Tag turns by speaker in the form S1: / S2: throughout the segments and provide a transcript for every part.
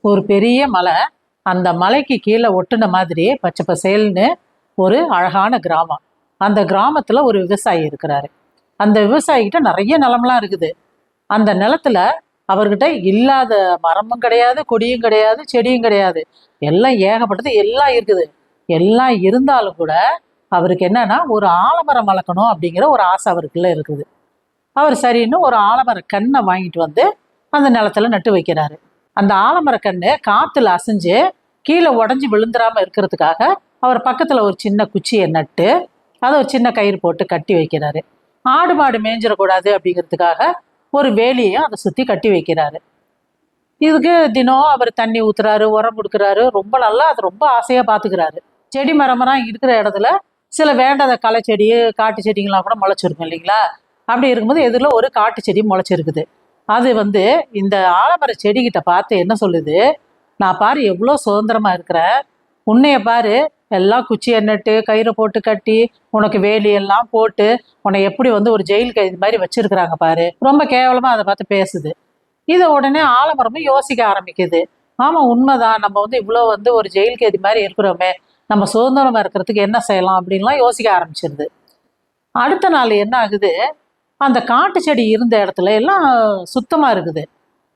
S1: ஒரு பெரிய மலை அந்த மலைக்கு கீழே ஒட்டுன மாதிரி பச்சை பசேல்னு ஒரு அழகான கிராமம். அந்த கிராமத்தில் ஒரு விவசாயி இருக்கிறாரு. அந்த விவசாயிகிட்ட நிறைய நிலம்லாம் இருக்குது. அந்த நிலத்துல அவர்கிட்ட இல்லாத மரமும் கிடையாது கொடியும் கிடையாது செடியும் கிடையாது. எல்லாம் ஏகப்பட்டது எல்லாம் இருக்குது. எல்லாம் இருந்தாலும் கூட அவருக்கு என்னன்னா ஒரு ஆலமரம் வளர்க்கணும் அப்படிங்கிற ஒரு ஆசை அவருக்குள்ள இருக்குது. அவர் சரின்னு ஒரு ஆலமர கண்ணை வாங்கிட்டு வந்து அந்த நிலத்துல நட்டு வைக்கிறாரு. அந்த ஆலமரக்கண்ணு காற்றுல அசைஞ்சு கீழே உடஞ்சி விழுந்துராம இருக்கிறதுக்காக அவர் பக்கத்தில் ஒரு சின்ன குச்சியை நட்டு அதை ஒரு சின்ன கயிறு போட்டு கட்டி வைக்கிறாரு. ஆடு மாடு மேஞ்சிடக்கூடாது அப்படிங்கிறதுக்காக ஒரு வேலியையும் அதை சுற்றி கட்டி வைக்கிறாரு. இதுக்கு தினம் அவர் தண்ணி ஊற்றுறாரு உரம் கொடுக்குறாரு. ரொம்ப நல்லா அது ரொம்ப ஆசையாக பார்த்துக்கிறாரு செடி மரமெல்லாம் இருக்கிற இடத்துல சில வேண்டாத களை செடி காட்டு செடிங்களாம் கூட முளைச்சிருக்கும் இல்லைங்களா? அப்படி இருக்கும்போது எதிரில் ஒரு காட்டு செடி முளைச்சிருக்குது. அது வந்து இந்த ஆலமர செடிகிட்ட பார்த்து என்ன சொல்லுது? நான் பாரு எவ்வளோ சுதந்திரமா இருக்கிறேன் உன்னைய பாரு எல்லாம் குச்சியை நட்டு கயிறை போட்டு கட்டி உனக்கு வேலி எல்லாம் போட்டு உன்னை எப்படி வந்து ஒரு ஜெயில் கைது மாதிரி வச்சிருக்கிறாங்க பாரு. ரொம்ப கேவலமாக அதை பார்த்து பேசுது. இதை உடனே ஆலமரமும் யோசிக்க ஆரம்பிக்குது. ஆமாம் உண்மைதான். நம்ம வந்து இவ்வளோ வந்து ஒரு ஜெயில் கைதி மாதிரி இருக்கிறோமே. நம்ம சுதந்திரமா இருக்கிறதுக்கு என்ன செய்யலாம்? அப்படின்லாம் யோசிக்க ஆரம்பிச்சிருது. அடுத்த நாள் என்ன ஆகுது? அந்த காட்டு செடி இருந்த இடத்துல எல்லாம் சுத்தமாக இருக்குது.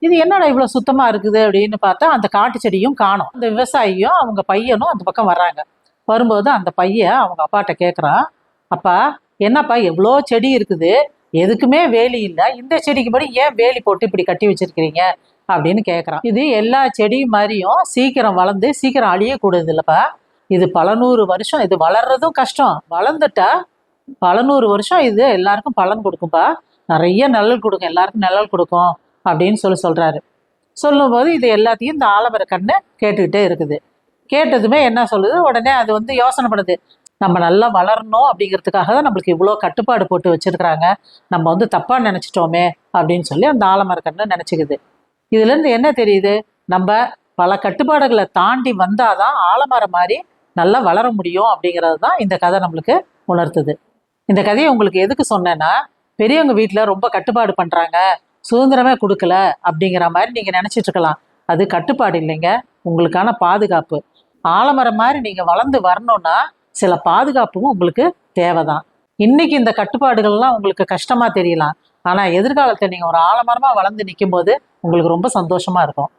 S1: இது என்னடா இவ்வளோ சுத்தமாக இருக்குது அப்படின்னு பார்த்தா அந்த காட்டு செடியும் காணும். அந்த விவசாயியும் அவங்க பையனும் அந்த பக்கம் வர்றாங்க. வரும்போது அந்த பையன் அவங்க அப்பாட்ட கேட்குறான் அப்பா என்னப்பா எவ்வளோ செடி இருக்குது? எதுக்குமே வேலி இல்லை. இந்த செடிக்கு படி ஏன் வேலி போட்டு இப்படி கட்டி வச்சிருக்கிறீங்க? அப்படின்னு கேட்குறான் இது எல்லா செடியும் மாதிரியும் சீக்கிரம் வளர்ந்து சீக்கிரம் அழியக்கூடாது இல்லைப்பா. இது பல நூறு வருஷம் இது வளர்றதும் கஷ்டம். வளர்ந்துட்டா பல நூறு வருஷம் இது எல்லாருக்கும் பலன் கொடுக்கும்பா. நிறைய நிழல் கொடுக்கும் எல்லாருக்கும் நிழல் கொடுக்கும் அப்படின்னு சொல்லி சொல்றாரு. சொல்லும்போது இது எல்லாத்தையும் இந்த ஆலமர கண்ணு கேட்டுக்கிட்டே இருக்குது. கேட்டதுமே என்ன சொல்லுது? உடனே அது வந்து யோசனை பண்ணுது. நம்ம நல்லா வளரணும் அப்படிங்கிறதுக்காக தான் நம்மளுக்கு இவ்வளோ கட்டுப்பாடு போட்டு வச்சிருக்கிறாங்க. நம்ம வந்து தப்பா நினைச்சிட்டோமே அப்படின்னு சொல்லி அந்த ஆலமர கண்ணு நினச்சிக்குது. இதுல இருந்து என்ன தெரியுது? நம்ம பல கட்டுப்பாடுகளை தாண்டி வந்தாதான் ஆலமரம் மாதிரி நல்லா வளர முடியும் அப்படிங்கிறது தான் இந்த கதை நம்மளுக்கு உணர்த்துது. இந்த கதையை உங்களுக்கு எதுக்கு சொன்னேன்னா பெரியவங்க வீட்டில் ரொம்ப கட்டுப்பாடு பண்ணுறாங்க சுதந்திரமே கொடுக்கல அப்படிங்கிற மாதிரி நீங்கள் நினச்சிட்டு இருக்கலாம். அது கட்டுப்பாடு இல்லைங்க. உங்களுக்கான பாதுகாப்பு. ஆலமரம் மாதிரி நீங்கள் வளர்ந்து வரணும்னா சில பாதுகாப்பும் உங்களுக்கு தேவைதான். இன்னைக்கு இந்த கட்டுப்பாடுகள்லாம் உங்களுக்கு கஷ்டமாக தெரியலாம். ஆனால் எதிர்காலத்தில் நீங்கள் ஒரு ஆலமரமாக வளர்ந்து நிற்கும் போது உங்களுக்கு ரொம்ப சந்தோஷமாக இருக்கும்.